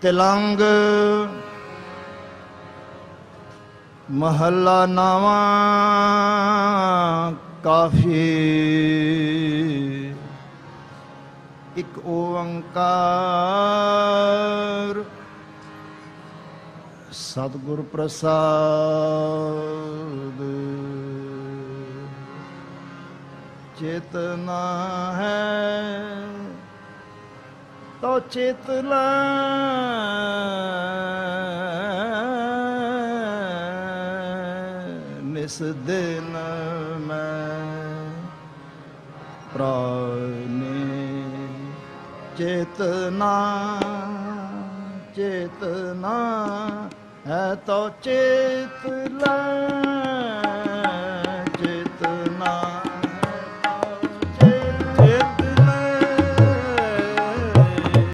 ਤਿਲੰਗ ਮਹੱਲਾ ਨਵਾਂ ਕਾਫੀ। ਇੱਕ ਓੰਕਾਰ ਸਤਿਗੁਰ ਪ੍ਰਸਾਦ। ਚੇਤਨਾ ਹੈ ਤੋ ਚਿਤ ਲੈ। ਨਿਸ ਦਿਨ ਮੈਂ ਪ੍ਰਾਨੇ ਚੇਤਨਾ ਚੇਤਨਾ ਹੈ ਤੋ ਚੇਤ ਲੈ।